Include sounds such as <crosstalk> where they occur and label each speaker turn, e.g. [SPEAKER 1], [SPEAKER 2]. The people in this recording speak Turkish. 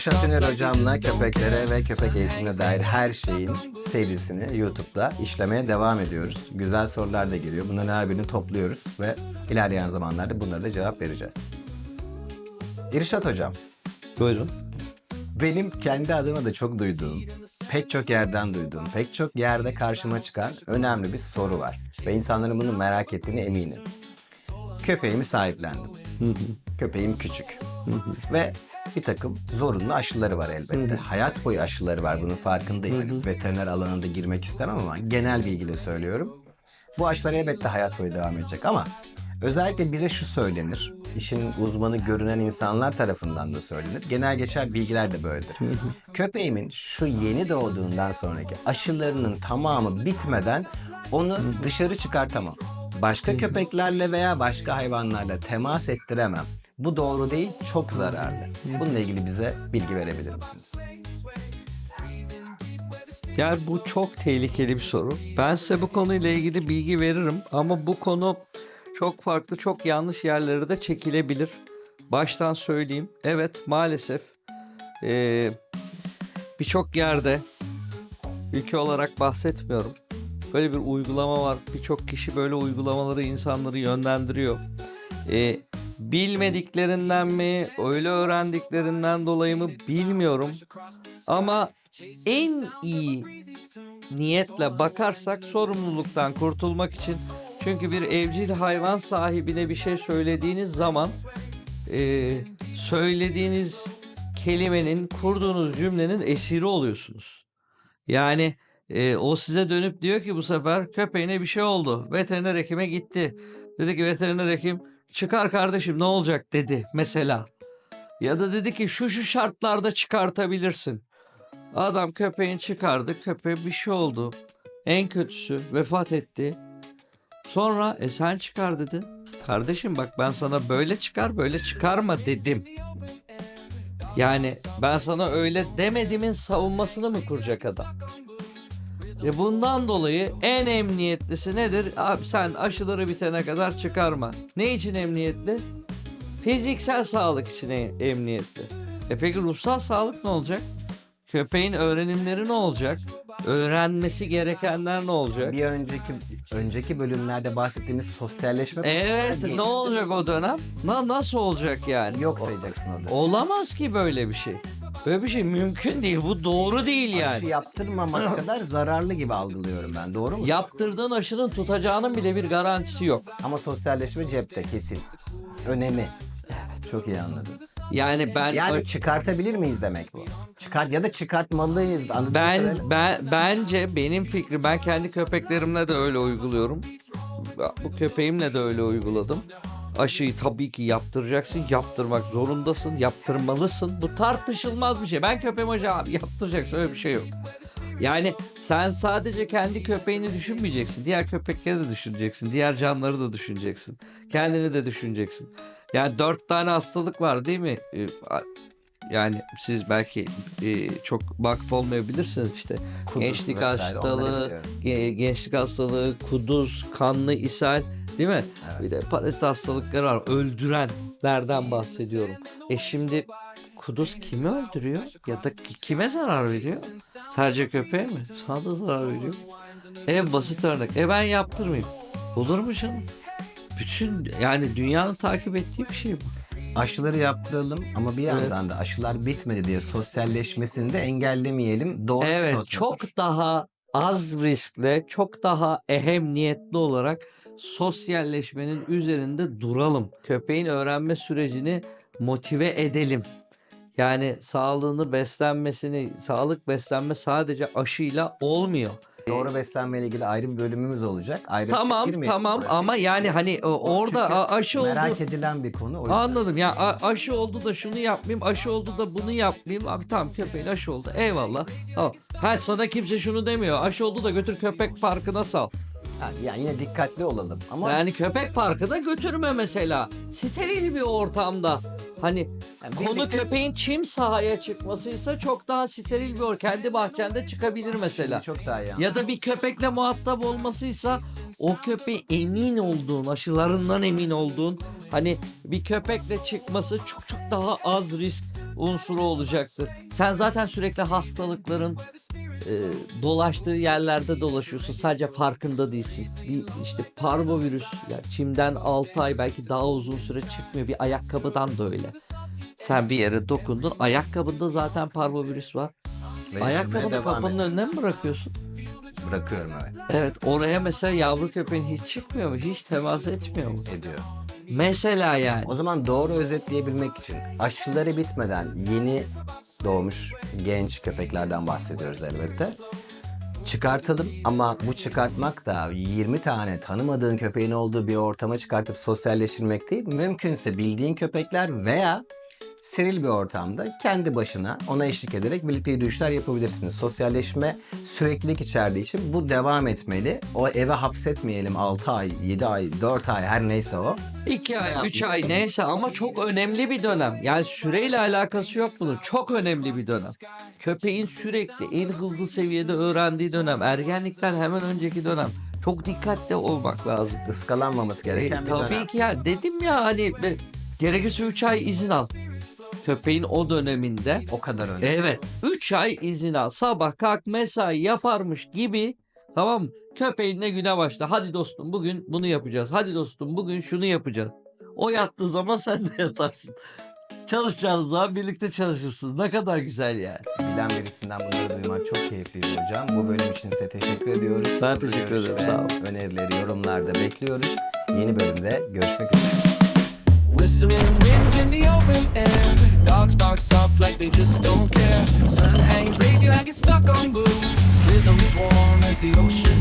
[SPEAKER 1] Irşat Üner hocamla köpeklere ve köpek eğitimine dair her şeyin serisini YouTube'da işlemeye devam ediyoruz. Güzel sorular da geliyor. Bunların her birini topluyoruz ve ilerleyen zamanlarda bunlara da cevap vereceğiz. İrşat hocam,
[SPEAKER 2] Buyurun.
[SPEAKER 1] benim kendi adıma da çok duyduğum, pek çok yerden duyduğum, pek çok yerde karşıma çıkan önemli bir soru var. Ve insanların bunu merak ettiğine eminim. Köpeğimi sahiplendim. Köpeğim küçük. Ve bir takım zorunlu aşıları var elbette. Hayat boyu aşıları var bunun farkındayım. Veteriner alanında girmek istemem ama genel bilgiyle söylüyorum. Bu aşılar elbette hayat boyu devam edecek ama özellikle bize şu söylenir. İşin uzmanı görünen insanlar tarafından da söylenir. Genel geçer bilgiler de böyledir. Köpeğimin şu yeni doğduğundan sonraki aşılarının tamamı bitmeden onu dışarı çıkartamam. Başka köpeklerle veya başka hayvanlarla temas ettiremem. Bu doğru değil, çok zararlı. Bununla ilgili bize bilgi verebilir misiniz?
[SPEAKER 2] Yani bu çok tehlikeli bir soru. Ben size bu konuyla ilgili bilgi veririm ama bu konu çok farklı, çok yanlış yerlere de çekilebilir. Baştan söyleyeyim. Evet maalesef eee, birçok yerde ülke olarak bahsetmiyorum. Böyle bir uygulama var. Birçok kişi böyle uygulamaları insanları yönlendiriyor. Eee, bilmediklerinden mi, öyle öğrendiklerinden dolayı mı bilmiyorum. Ama en iyi niyetle bakarsak sorumluluktan kurtulmak için çünkü bir evcil hayvan sahibine bir şey söylediğiniz zaman eee, söylediğiniz kelimenin kurduğunuz cümlenin esiri oluyorsunuz. Yani eee, o size dönüp diyor ki bu sefer köpeğine bir şey oldu. Veteriner hekime gitti. Dedi ki veteriner hekim çıkar kardeşim ne olacak dedi mesela. Ya da dedi ki şu şu şartlarda çıkartabilirsin. Adam köpeğini çıkardı. Köpeğe bir şey oldu. En kötüsü vefat etti. Sonra e sen çıkar dedi. Kardeşim bak ben sana böyle çıkar böyle çıkarma dedim. Yani ben sana öyle demedimin savunmasını mı kuracak adam? E bundan dolayı en emniyetlisi nedir? Abi sen aşıları bitene kadar çıkarma. Ne için emniyetli? Fiziksel sağlık için e- emniyetli. E peki ruhsal sağlık ne olacak? Köpeğin öğrenimleri ne olacak? Öğrenmesi gerekenler ne olacak?
[SPEAKER 1] Bir önceki önceki bölümlerde bahsettiğimiz sosyalleşme
[SPEAKER 2] Evet ne olacak o dönem? Na, nasıl olacak yani?
[SPEAKER 1] Yok sayacaksın o da.
[SPEAKER 2] Olamaz ki böyle bir şey. Böyle bir şey mümkün değil. Bu doğru değil
[SPEAKER 1] Aşı
[SPEAKER 2] yani.
[SPEAKER 1] yaptırmamak <clears throat> kadar zararlı gibi algılıyorum ben. Doğru mu?
[SPEAKER 2] Yaptırdığın aşının tutacağının bile bir garantisi yok.
[SPEAKER 1] Ama sosyalleşme cepte kesin. Önemi. Çok iyi anladım.
[SPEAKER 2] Yani ben
[SPEAKER 1] Yani çıkartabilir miyiz demek bu? Çıkart ya da çıkartmalıyız. Anladığım
[SPEAKER 2] ben
[SPEAKER 1] kadarıyla-
[SPEAKER 2] ben bence benim fikrim ben kendi köpeklerimle de öyle uyguluyorum. Bu köpeğimle de öyle uyguladım. Aşıyı tabii ki yaptıracaksın, yaptırmak zorundasın, yaptırmalısın. Bu tartışılmaz bir şey. Ben köpeğime aşı abi yaptıracaksın öyle bir şey yok. Yani sen sadece kendi köpeğini düşünmeyeceksin. Diğer köpekleri de düşüneceksin. Diğer canları da düşüneceksin. Kendini de düşüneceksin. Yani dört tane hastalık var değil mi? Ee, Yani siz belki e, çok vakıf olmayabilirsiniz işte.
[SPEAKER 1] Kuduz
[SPEAKER 2] gençlik
[SPEAKER 1] vesaire,
[SPEAKER 2] hastalığı, gençlik hastalığı, kuduz, kanlı ishal değil mi?
[SPEAKER 1] Evet.
[SPEAKER 2] Bir de parazit hastalıkları var. Öldürenlerden bahsediyorum. E şimdi kuduz kimi öldürüyor? Ya da ki- kime zarar veriyor? Sadece köpeğe mi? <laughs> Sana da zarar veriyor. En basit örnek. E ben yaptırmayayım. Olur mu canım? Bütün yani dünyanın takip ettiği bir şey bu.
[SPEAKER 1] Aşıları yaptıralım ama bir yandan da aşılar bitmedi diye sosyalleşmesini de engellemeyelim. Doğru
[SPEAKER 2] Evet çok daha az riskle çok daha ehemmiyetli olarak sosyalleşmenin üzerinde duralım. Köpeğin öğrenme sürecini motive edelim. Yani sağlığını beslenmesini, sağlık beslenme sadece aşıyla olmuyor.
[SPEAKER 1] Doğru beslenmeyle ilgili ayrı bir bölümümüz olacak. Ayrı
[SPEAKER 2] Tamam tamam ama yani hani e, orada
[SPEAKER 1] çünkü
[SPEAKER 2] a- aşı oldu.
[SPEAKER 1] merak edilen bir konu o yüzden.
[SPEAKER 2] Anladım ya a- aşı oldu da şunu yapmayayım, aşı oldu da bunu yapmayayım. Abi tamam köpeğin aşı oldu eyvallah. Ha sana kimse şunu demiyor. Aşı oldu da götür köpek parkına sal.
[SPEAKER 1] Yani, yani yine dikkatli olalım ama
[SPEAKER 2] Yani köpek parkı da götürme mesela. Steril bir ortamda. Hani
[SPEAKER 1] Yani
[SPEAKER 2] konu
[SPEAKER 1] birlikte-
[SPEAKER 2] köpeğin çim sahaya çıkmasıysa çok daha steril bir ortam. Kendi bahçende çıkabilir mesela.
[SPEAKER 1] Şimdi çok daha iyi.
[SPEAKER 2] Ya da bir köpekle muhatap olmasıysa o köpeği emin olduğun, aşılarından emin olduğun hani bir köpekle çıkması çok çok daha az risk unsuru olacaktır. Sen zaten sürekli hastalıkların e, dolaştığı yerlerde dolaşıyorsun. Sadece farkında değilsin. Bir işte parvovirüs ya çimden 6 ay belki daha uzun süre çıkmıyor. Bir ayakkabıdan da öyle. Sen bir yere dokundun. Ayakkabında zaten parvovirüs var. Ayakkabını kapının
[SPEAKER 1] ediyor.
[SPEAKER 2] önüne mi bırakıyorsun?
[SPEAKER 1] Bırakıyorum evet.
[SPEAKER 2] Evet oraya mesela yavru köpeğin hiç çıkmıyor mu? Hiç temas etmiyor mu?
[SPEAKER 1] Ediyor.
[SPEAKER 2] Mesela yani.
[SPEAKER 1] O zaman doğru özetleyebilmek için aşıları bitmeden yeni doğmuş genç köpeklerden bahsediyoruz elbette. Çıkartalım ama bu çıkartmak da 20 tane tanımadığın köpeğin olduğu bir ortama çıkartıp sosyalleştirmek değil. Mümkünse bildiğin köpekler veya steril bir ortamda kendi başına ona eşlik ederek birlikte yürüyüşler yapabilirsiniz. Sosyalleşme süreklilik içerdiği için bu devam etmeli. O eve hapsetmeyelim 6 ay, 7 ay, 4 ay her neyse o.
[SPEAKER 2] 2 ay, 3 ay neyse ama çok önemli bir dönem. Yani süreyle alakası yok bunun. Çok önemli bir dönem. Köpeğin sürekli en hızlı seviyede öğrendiği dönem. Ergenlikten hemen önceki dönem. Çok dikkatli olmak lazım.
[SPEAKER 1] Iskalanmaması
[SPEAKER 2] E,
[SPEAKER 1] gereken bir
[SPEAKER 2] tabii
[SPEAKER 1] dönem.
[SPEAKER 2] ki ya dedim ya hani gerekirse 3 ay izin al. Köpeğin o döneminde
[SPEAKER 1] O kadar önemli.
[SPEAKER 2] Evet. 3 ay izin al. Sabah kalk mesai yaparmış gibi tamam mı? Köpeğinle güne başla. Hadi dostum bugün bunu yapacağız. Hadi dostum bugün şunu yapacağız. O yattığı zaman <laughs> sen de yatarsın. Çalışacağınız zaman birlikte çalışırsınız. Ne kadar güzel yani.
[SPEAKER 1] Bilen birisinden bunları duymak çok keyifliydi hocam. Bu bölüm için size teşekkür ediyoruz.
[SPEAKER 2] Ben teşekkür ederim, sağ olun.
[SPEAKER 1] Önerileri yorumlarda bekliyoruz. Yeni bölümde görüşmek üzere.
[SPEAKER 3] They just don't care. Sun hangs lazy like it's stuck on blue. Rhythm warm as the ocean